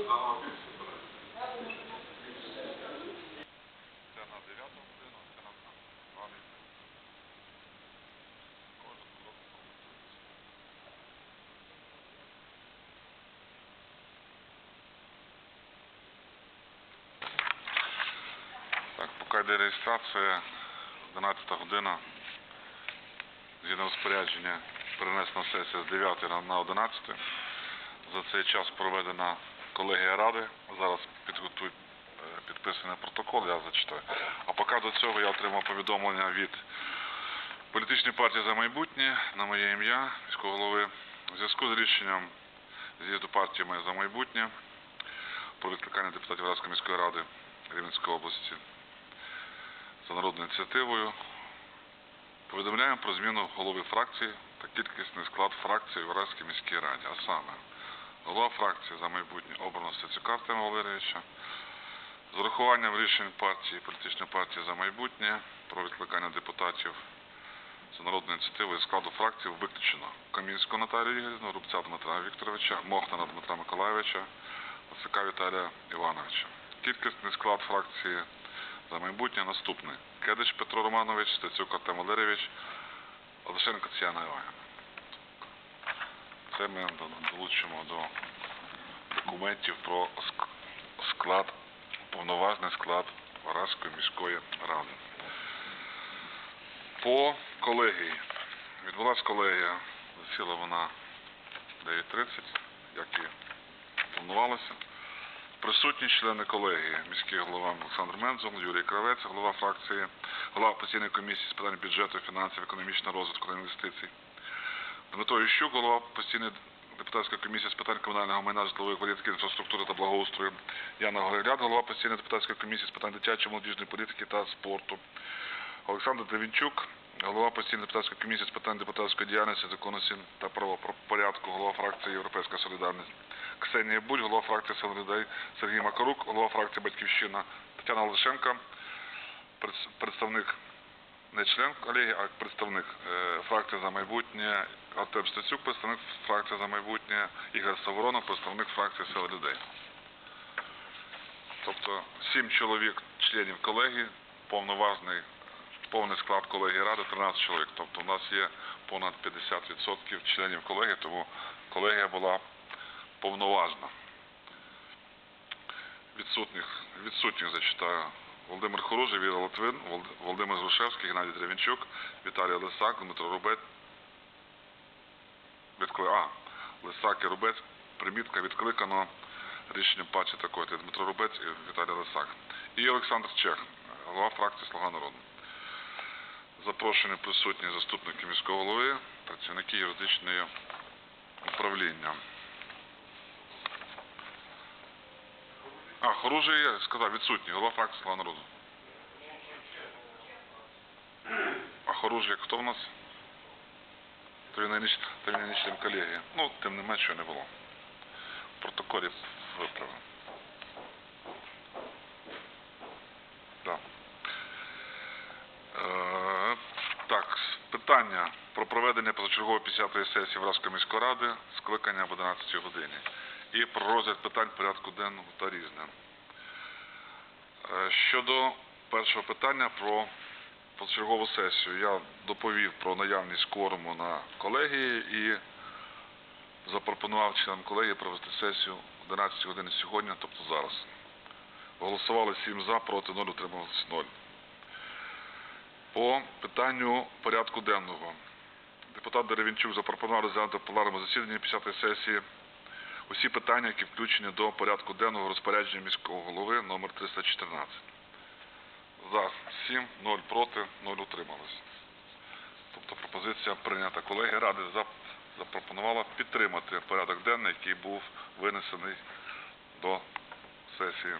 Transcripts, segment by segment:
даного. Це на 9 годину, це на 2 години. Кожен. Так, поки реєстрація, 11 година. Згідно розпорядження перенесена сесія з 9 на 11. За цей час проведена колегія ради. Зараз підготують е, підписаний протокол, я зачитаю. А поки до цього я отримав повідомлення від політичної партії за майбутнє на моє ім'я, міського голови, у зв'язку з рішенням з'їзду партії «Ми за майбутнє про відкликання депутатів Радської міської ради Рівненської області за народною ініціативою. Повідомляємо про зміну голови фракції та кількісний склад фракції в Радській міській раді. А саме, голова фракції за майбутнє обрано Стецюка Артема Валерійовича. З урахуванням рішень партії, політичної партії за майбутнє про відкликання депутатів за народною ініціативою складу фракції виключено Камінського Наталію Ігорівну, Рубця Дмитра Вікторовича, Мохнана Дмитра Миколайовича, Осика Віталія Івановича. Кількісний склад фракції за майбутнє наступний. Кедич Петро Романович, Стецюк Артем Валерійович, Олешенко Тетяна Іванівна. Це ми долучимо до документів про склад, повноважний склад Вараської міської ради. По колегії. Відбулась колегія, засіла вона 9.30, як і планувалося. Присутні члени колегії, міський голова Олександр Мензул, Юрій Кравець, голова фракції, голова постійної комісії з питань бюджету, фінансів, економічного розвитку та інвестицій. Дмитро Ющук, голова постійної депутатської комісії з питань комунального майна, житлової політики, інфраструктури та благоустрою. Яна Горегляд, голова постійної депутатської комісії з питань дитячої молодіжної політики та спорту. Олександр Девінчук, голова постійної депутатської комісії з питань депутатської діяльності, законності та правопорядку, голова фракції Європейська Солідарність. Ксенія Буль, голова фракції «Сила людей, Сергій Макарук, голова фракції Батьківщина, Тетяна Лишенко, пред- представник не член колегії, а представник е, фракції за майбутнє Артем Стецюк, представник фракції за майбутнє Ігор Саворонов, представник фракції «Сила людей. Тобто сім чоловік членів колегії, повноважний повний склад колегії ради 13 чоловік. Тобто у нас є понад 50% членів колегії, тому колегія була повноважна. Відсутніх, відсутніх зачитаю. Володимир Хоружий, Віра Волод- Володимир Грушевський, Геннадій Древінчук, Віталій Лисак, Дмитро Рубець. Відкли... А, Лисак і Рубець. Примітка відкликано рішенням патчі такої. Дмитро Рубець і Віталій Лисак. І Олександр Чех, голова фракції Слуга народу. Запрошені присутні заступники міського голови, працівники юридичної управління. А, Хоружий є, сказав, відсутній, голова фракції Слуга народу. А Хоружий хто в нас? Член колегії. Ну, тим не менше не було. В протоколі виправив. Да. Е, Так, питання про проведення позачергової 50-ї сесії Вразької міської ради, скликання об 11 годині. І про розгляд питань порядку денного та різне. Е, Щодо першого питання про позачергову сесію, я доповів про наявність кворуму на колегії і запропонував членам колегії провести сесію о 11 годині сьогодні, тобто зараз. Голосували 7 за, проти 0, утрималися 0. По питанню порядку денного. Депутат Деревінчук запропонував розглянути в пленарному засіданні 50-ї сесії усі питання, які включені до порядку денного розпорядження міського голови номер 314. За 7, 0 проти, 0 утрималось. Тобто пропозиція прийнята. Колеги Ради запропонувала підтримати порядок денний, який був винесений до сесії.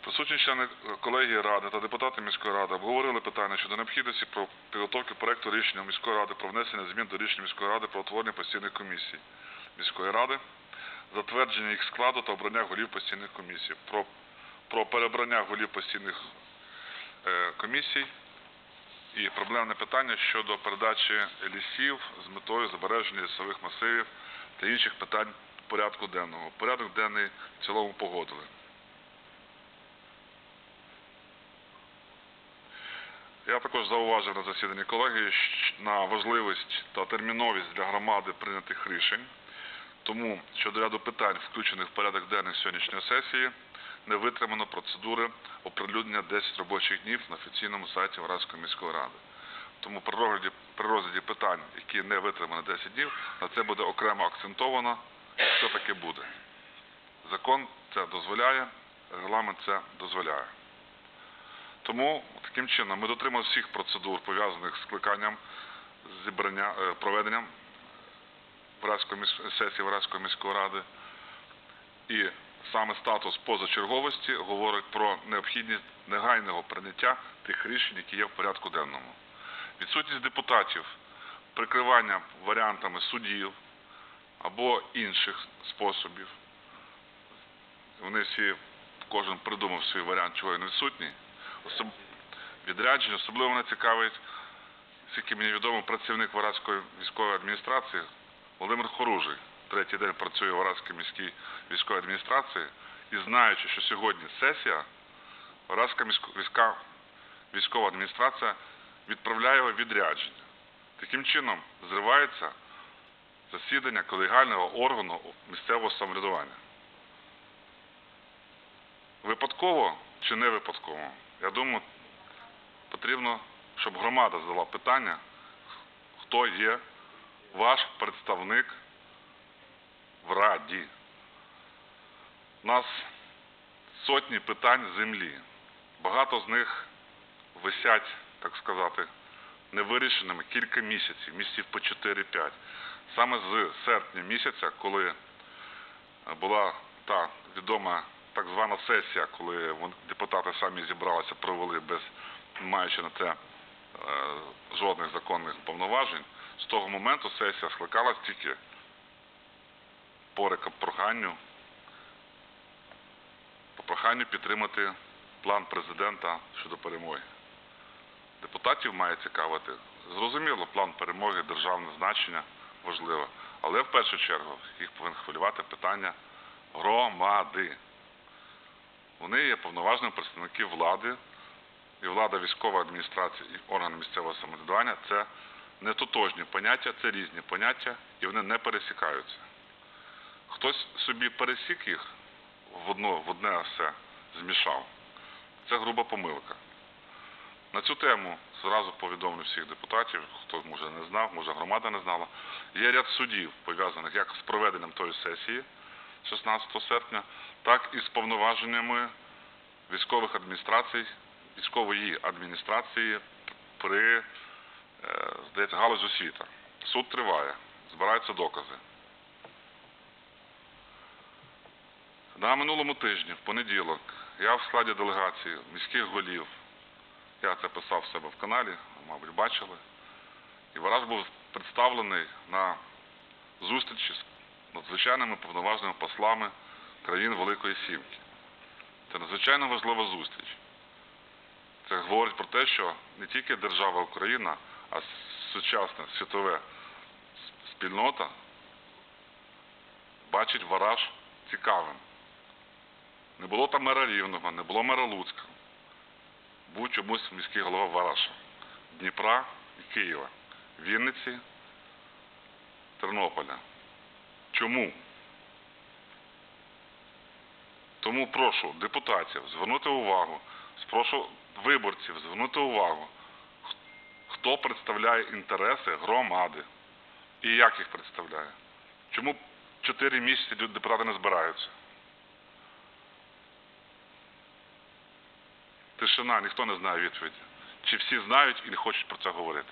Присутні члени е, колегії ради та депутати міської ради обговорили питання щодо необхідності про підготовки проекту рішення міської ради про внесення змін до рішення міської ради про утворення постійних комісій міської ради, затвердження їх складу та обрання голів постійних комісій, про, про перебрання голів постійних е, комісій і проблемне питання щодо передачі лісів з метою збереження лісових масивів та інших питань порядку денного. Порядок денний в цілому погодили. Я також зауважив на засіданні колегії на важливість та терміновість для громади прийнятих рішень. Тому щодо ряду питань, включених в порядок денний сьогоднішньої сесії, не витримано процедури оприлюднення 10 робочих днів на офіційному сайті Вараської міської ради. Тому при розгляді, при розгляді питань, які не витримані 10 днів, на це буде окремо акцентовано, що таке буде. Закон це дозволяє, регламент це дозволяє. Тому таким чином ми дотримуємо всіх процедур, пов'язаних з скликанням зібрання, е, проведенням сесії Вараської міської ради. І саме статус позачерговості говорить про необхідність негайного прийняття тих рішень, які є в порядку денному. Відсутність депутатів, прикривання варіантами судів або інших способів. Вони всі, кожен придумав свій варіант, чого він відсутній. Особ... Відрядження, особливо мене цікавить, скільки мені відомо, працівник Вараської військової адміністрації Володимир Хоружий. Третій день працює в Вараській міській військовій адміністрації і знаючи, що сьогодні сесія, Вараська місько- війська, військова адміністрація відправляє його відрядження. Таким чином зривається засідання колегіального органу місцевого самоврядування. Випадково чи не випадково? Я думаю, потрібно, щоб громада задала питання, хто є ваш представник в Раді. У нас сотні питань землі. Багато з них висять, так сказати, невирішеними кілька місяців, місяців по 4-5. Саме з серпня місяця, коли була та відома так звана сесія, коли депутати самі зібралися, провели без маючи на це е, жодних законних повноважень, з того моменту сесія скликалась тільки по проханню, по проханню підтримати план президента щодо перемоги. Депутатів має цікавити. Зрозуміло, план перемоги, державне значення важливо. Але в першу чергу їх повинен хвилювати питання громади. Вони є повноважними представники влади, і влада військова адміністрація і органи місцевого самоврядування це не тотожні поняття, це різні поняття, і вони не пересікаються. Хтось собі пересік їх в одно, в одне все змішав. Це груба помилка. На цю тему зразу повідомлю всіх депутатів, хто може не знав, може громада не знала. Є ряд судів, пов'язаних як з проведенням тої сесії 16 серпня, так і з повноваженнями військових адміністрацій, військової адміністрації при, здається, галузь освіта. Суд триває, збираються докази. На минулому тижні, в понеділок, я в складі делегації міських голів, я це писав в себе в каналі, мабуть, бачили. І Вараж був представлений на зустрічі з надзвичайними повноважними послами країн Великої Сімки. Це надзвичайно важлива зустріч. Це говорить про те, що не тільки держава Україна, а сучасна світове спільнота бачить Вараж цікавим. Не було там мера Рівного, не було мера Луцька. Був чомусь міський голова Вараша, Дніпра і Києва, Вінниці, Тернополя. Чому? Тому прошу депутатів звернути увагу, прошу виборців звернути увагу, хто представляє інтереси громади і як їх представляє. Чому чотири місяці депутати не збираються? Тишина, ніхто не знає відповіді. Чи всі знають і не хочуть про це говорити?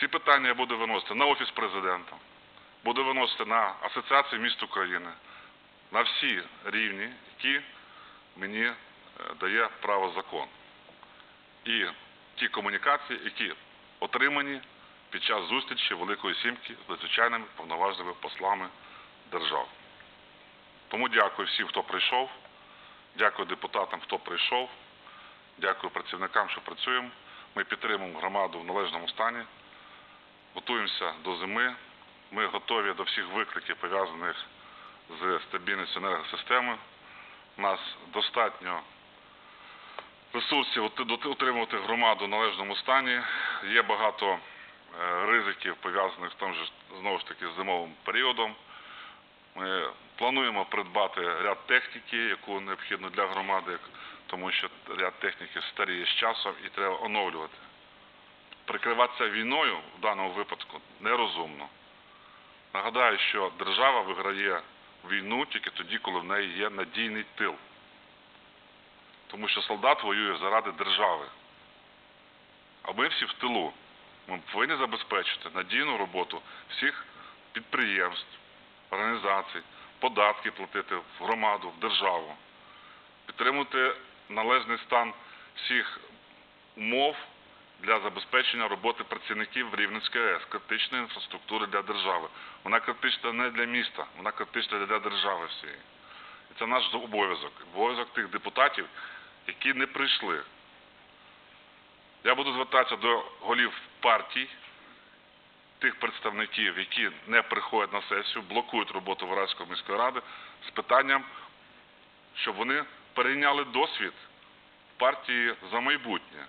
Ці питання я буду виносити на Офіс президента, буду виносити на Асоціацію міст України, на всі рівні, які мені е, дає право закон. І ті комунікації, які отримані під час зустрічі Великої Сімки з надзвичайними повноважними послами держав. Тому дякую всім, хто прийшов. Дякую депутатам, хто прийшов. Дякую працівникам, що працюємо. Ми підтримуємо громаду в належному стані. Готуємося до зими. Ми готові до всіх викликів, пов'язаних з стабільністю енергосистеми. У нас достатньо ресурсів ут- утримувати громаду в належному стані. Є багато е, ризиків, пов'язаних знову ж таки, з зимовим періодом. Ми Плануємо придбати ряд техніки, яку необхідно для громади, тому що ряд техніки старіє з часом і треба оновлювати. Прикриватися війною в даному випадку нерозумно. Нагадаю, що держава виграє війну тільки тоді, коли в неї є надійний тил. Тому що солдат воює заради держави. А ми всі в тилу. Ми повинні забезпечити надійну роботу всіх підприємств, організацій, податки платити в громаду, в державу, підтримувати належний стан всіх умов для забезпечення роботи працівників Рівненської АЕС, критичної інфраструктури для держави. Вона критична не для міста, вона критична для держави всієї. І це наш обов'язок, обов'язок тих депутатів, які не прийшли. Я буду звертатися до голів партій, тих представників, які не приходять на сесію, блокують роботу Вараської міської ради з питанням, щоб вони перейняли досвід партії за майбутнє,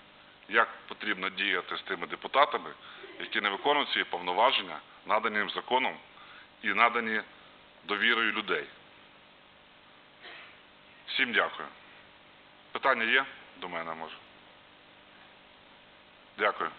як потрібно діяти з тими депутатами, які не виконують свої повноваження, надані їм законом і надані довірою людей. Всім дякую. Питання є до мене, може? Дякую.